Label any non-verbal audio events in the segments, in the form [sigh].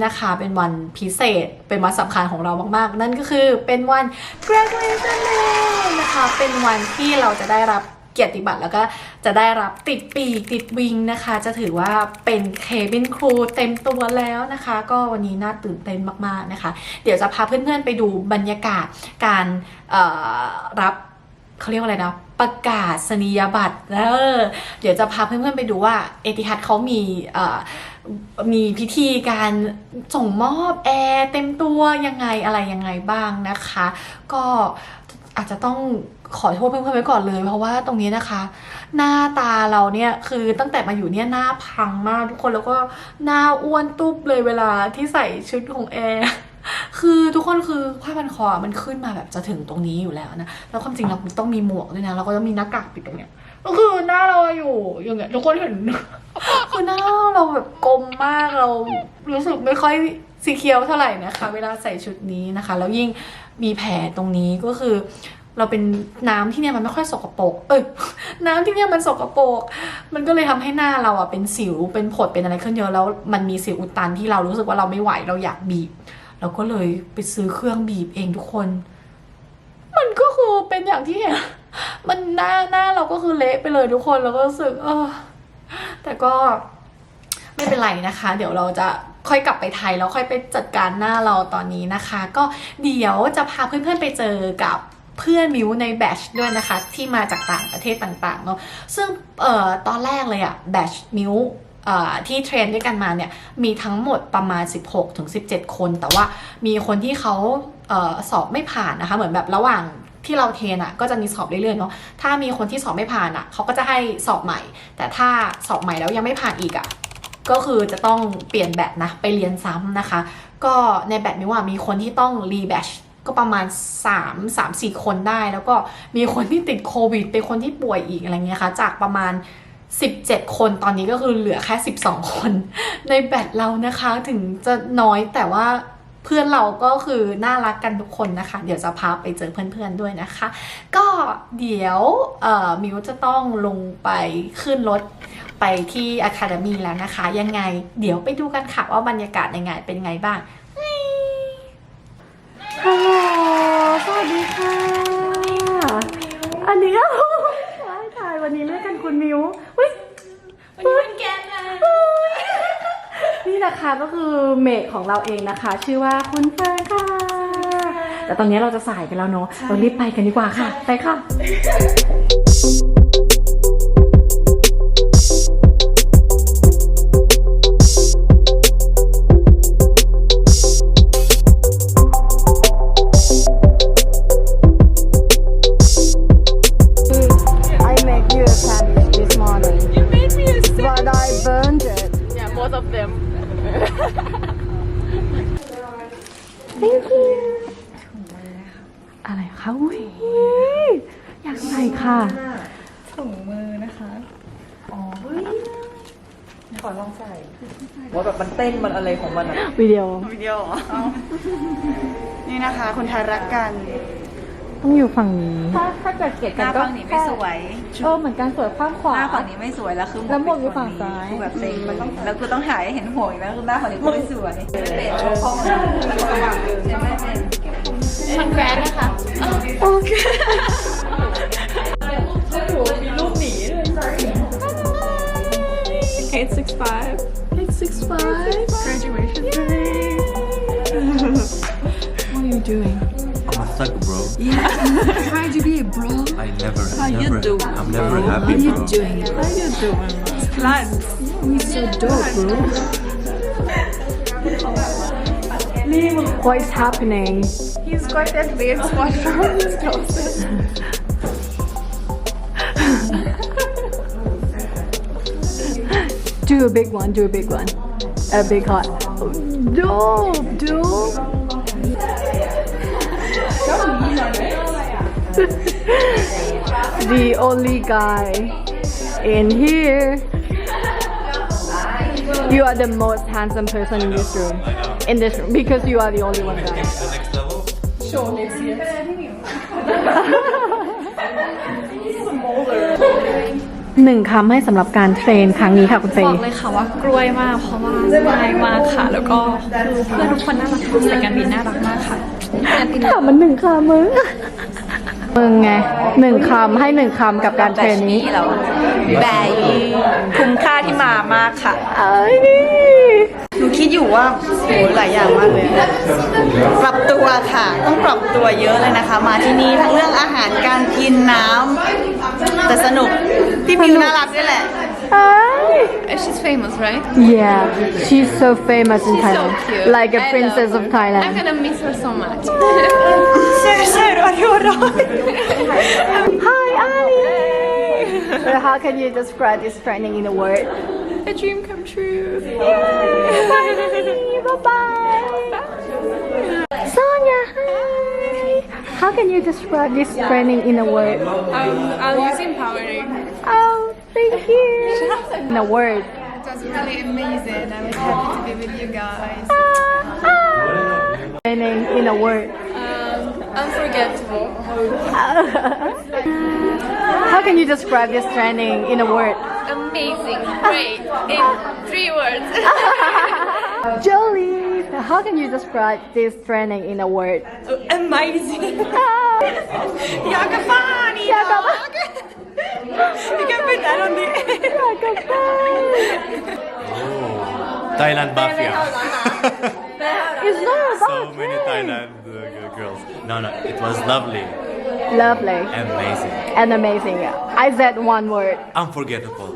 นนี้นะคะ เป็นวันพิเศษ เป็นวันสำคัญของเรามากๆ นั่นก็คือเป็นวัน graduation day นะคะ เป็นวันที่เราจะได้รับเกียรติบัตรแล้วก็จะได้รับติดปีกติดวิงนะคะ จะถือว่าเป็นเคบินครูเต็มตัวแล้วนะคะ ก็วันนี้น่าตื่นเต้นมากๆนะคะ เดี๋ยวจะพาเพื่อนๆไปดูบรรยากาศการรับ เขาเรียกว่าอะไรนะประกาศนียบัตรเออเดี๋ยวจะพาเพื่อนๆไปดูว่าเอติฮัดเขามีมีพิธีการส่งมอบแอร์เต็มตัวยังไงอะไรยังไงบ้างนะคะ ก็อาจจะต้องขอโทษเพื่อนๆไว้ก่อนเลย เพราะว่าตรงนี้นะคะ หน้าตาเราเนี่ยคือตั้งแต่มาอยู่เนี่ยหน้าพังมากทุกคนแล้วก็หน้าอ้วนตุ๊บเลยเวลาที่ใส่ชุดของแอร์ คือทุกคนคือผ้าพันคอมันขึ้นมาแบบจะถึงตรงนี้อยู่แล้วนะ แล้วความจริงเราต้องมีหมวกด้วยนะ เราก็ต้องมีหน้ากากปิดตรงเนี้ย ก็คือหน้าเราอยู่อย่างเงี้ยทุกคนเห็นคือหน้าเราแบบกลมมากเรารู้สึกไม่ค่อยสีเขียวเท่าไหร่นะคะ เวลาใส่ชุดนี้นะคะ แล้วยิ่งมีแผลตรงนี้ก็คือ เราเป็นน้ำที่เนี่ยมันไม่ค่อยสกปรกเอ้ยน้ำที่เนี่ยมันสกปรกมันก็เลยทำให้หน้าเราอะเป็นสิวเป็นผดเป็นอะไรขึ้นเยอะแล้วมันมีสิวอุดตันที่เรารู้สึกว่าเราไม่ไหวเราอยากบีบ เราก็เลยไปซื้อเครื่องบีบเองทุกคน มันก็คือเป็นอย่างที่เห็น มันหน้าหน้าเราก็คือเละไปเลยทุกคนแล้วก็รู้สึกเออแต่ก็ไม่เป็นไรนะคะ เดี๋ยวเราจะค่อยกลับไปไทยแล้วค่อยไปจัดการหน้าเราตอนนี้นะคะ ก็เดี๋ยวจะพาเพื่อนๆไปเจอกับเพื่อนมิวในแบชด้วยนะคะ ที่มาจากต่างประเทศต่างๆเนาะซึ่งเอ่อตอนแรกเลยอะแบชมิว ที่เทรนด้วยกันมาเนี่ยมีทั้งหมดประมาณ 16ถึง17 คน แต่ว่ามีคนที่เขาเออสอบไม่ผ่านนะคะ เหมือนแบบระหว่างที่เราเทรนอะก็จะมีสอบเรื่อยๆเนาะ ถ้ามีคนที่สอบไม่ผ่านอะเขาก็จะให้สอบใหม่ แต่ถ้าสอบใหม่แล้วยังไม่ผ่านอีกอะก็คือจะต้องเปลี่ยนแบตนะไปเรียนซ้ำนะคะ ก็ในแบตมิวอะมีคนที่ต้องรีแบชก็ประมาณ 3 3 4 คนได้ แล้วก็มีคนที่ติดโควิด เป็นคนที่ป่วยอีกอะไรเงี้ยค่ะจากประมาณ 17 คนตอนนี้ก็คือเหลือแค่ 12 คน ในแบตเรานะคะถึงจะน้อยแต่ว่าเพื่อนเราก็คือน่ารักกันทุกคนนะคะ เดี๋ยวจะพาไปเจอเพื่อนๆด้วยนะคะ ก็เดี๋ยวมิวจะต้องลงไปขึ้นรถไปที่ Academy แล้วนะคะ ยังไง เดี๋ยวไปดูกันค่ะว่าบรรยากาศยังไงเป็นไงบ้างฮัลโหลสวัสดีค่ะ อันนี้ก็ใช่ถ่าย วันนี้เรียกกันคุณมิวอุ๊ยวันนี้เป็นแกนนะนี่นะคะก็คือเมดของเราเองนะคะ ชื่อว่าคุณเฟิร์นค่ะ แต่ตอนนี้เราจะสายไปแล้วเนาะเรารีบไปกันดีกว่าค่ะ ไปค่ะ มันเต้นมันอะไรของมันอะวิดีโอวิดีโอเนี่นะคะคนไทยรักกันต้องอยู่ฝั่งนี้ถ้าถ้าเกิดเกลียดกันก็ฝั่งนี้ไม่สวย เออเหมือนการสวยข้างขหวาหน้าฝั่งนี้ไม่สวยแล้วคือแล้วหมวกอยู่ฝั่งซ้าย คือแบบเซ็งมันต้องแล้วกูต้องหายเห็นโวยแล้วคือหน้าฝั่งนี้ไม่สวยไม่เป็นโชว์ข้อมูลไม่เป็น 865 Graduation day. what are you doing? I'm a sucker, bro. Yeah. How would you be, bro? I never. How never, you doing? I'm never happy, How bro. you doing? How you doing? It's plans. We so dope, bro. What is happening? He's got that wave spot from his closet. do a big one, do a big one. A big heart. Dope, dope. [laughs] the only guy in here. You are the most handsome person in this room. In this room, because you are the only one guy. The next level? [laughs] หนึ่งคำให้สำหรับการเทรนครั้งนี้ค่ะคุณเฟบยอกเลยค่ะว่ากล้วยมากเพราะว่าง่ายมากค่ะ แล้วก็คือเพื่อนทุกคนน่ารักทุกสายการบินน่ารักมากค่ะถามมันหนึ่งคำมึงมึงไงหนึ่งคำให้หนึ่งคำกับการเทรนนี้เราแบคุ้มค่าที่มามากค่ะ เอ้ยหนูคิดอยู่ว่าโหหลายอย่างมากเลยอะปรับตัวค่ะ ต้องปรับตัวเยอะเลยนะคะ มาที่นี่ทั้งเรื่องอาหารการกินน้ำแต่สนุก พี่มิวน่ารักด้วยแหละ She's famous right Yeah she's so famous in Thailand cute. like a I princess love of her. Thailand I'm gonna miss her so much ใช่ใช่รอที่ว่าร้อย Hi Ali so how can you describe this training in a word a dream come true bye bye Sonia hi how can you describe this training in a word um, I'll use empowering Oh thank you. In a word. It was really amazing. I was happy to be with you guys. Training in a word. Um, unforgettable. [laughs] How can you describe this training in a word? amazing. Great. In three words. [laughs] Jolie! How can you describe this training in a word? amazing. [laughs] อย you can put that on the oh, Thailand mafia. it's not about so many. Thailand girls. No, no, it was lovely. Lovely. Amazing. And amazing. I said one word. Unforgettable.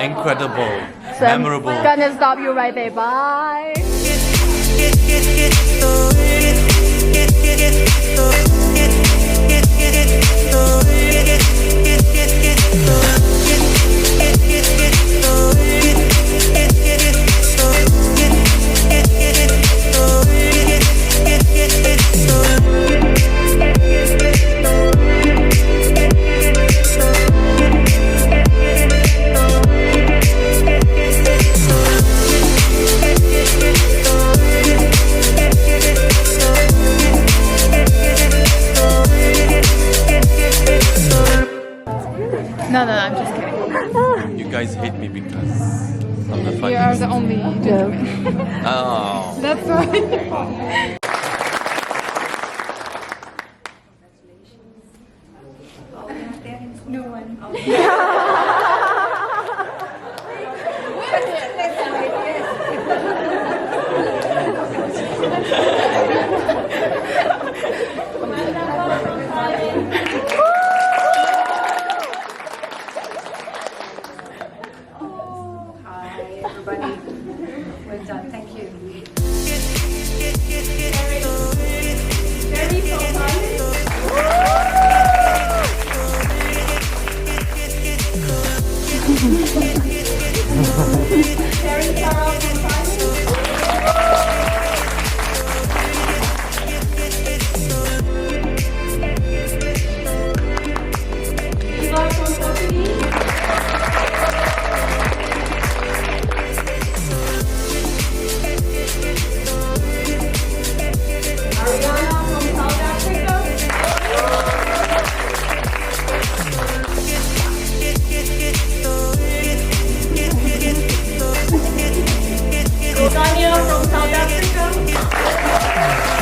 Incredible. So memorable. I'm gonna stop you right there. Bye. Oh. Funny. you are the only gentleman Oh. [laughs] that's why South Africa.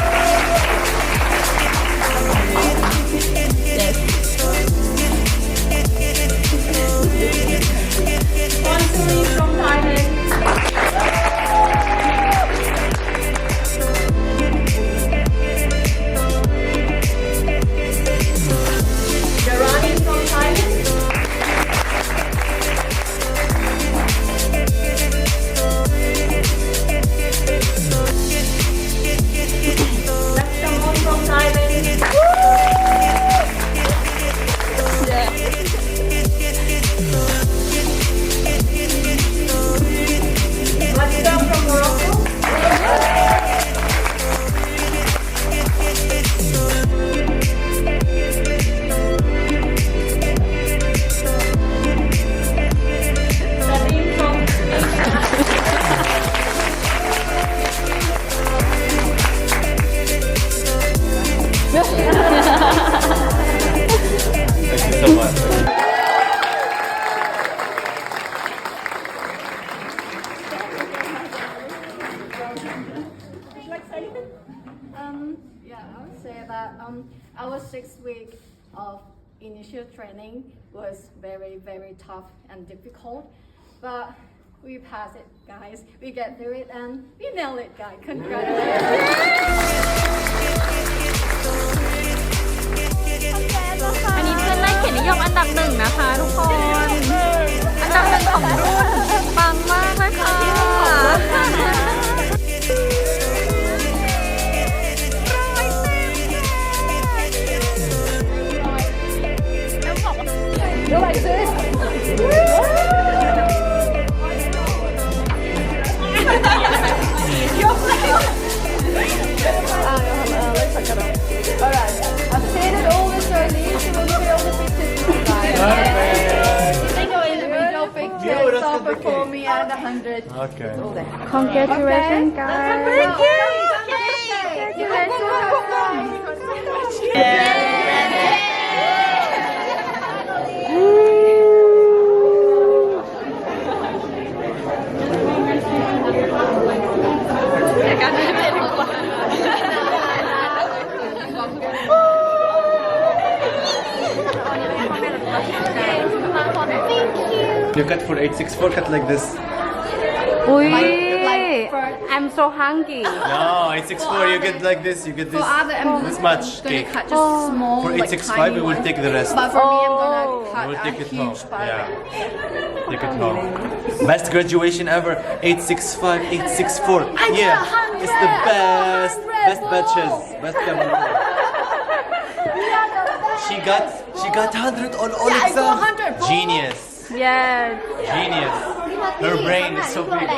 Yeah, I would say that um, our six week of initial training was very, very tough and difficult, but we pass it, guys. We get through it and we nail it, guys. Congratulations. อันนี้เพื่อนไล่เขียนนิยมอันดับหนึ่งนะคะทุกคน อันดับหนึ่งของรุ่นปังมากเลยค่ะ You're saw perform me at 100. Okay. Congratulations, guys. Thank you. Congratulations. Congratulations. Congratulations. Have fun. You cut for 864, cut like this. Uy, I'm so hungry. No, 864, you get like this, you get this. This much cake. Cut just oh. small, For like 865, we will one. take the rest. But for me, I'm gonna oh. cut We'll a take it home. huge part. Yeah. Take it home. Best graduation ever. 865, 864. Yeah. It's the best. Best batches. Best [laughs] campaign. She got she got 100 on all Yeah, I got exams. 100. Genius. Yes. Genius. Her brain is so big.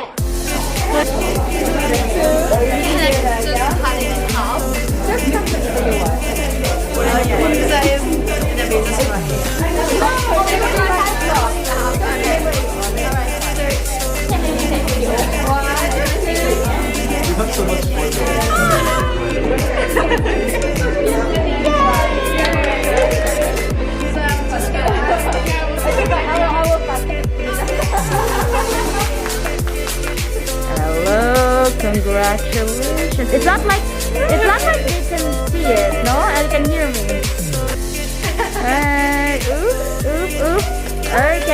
You Earth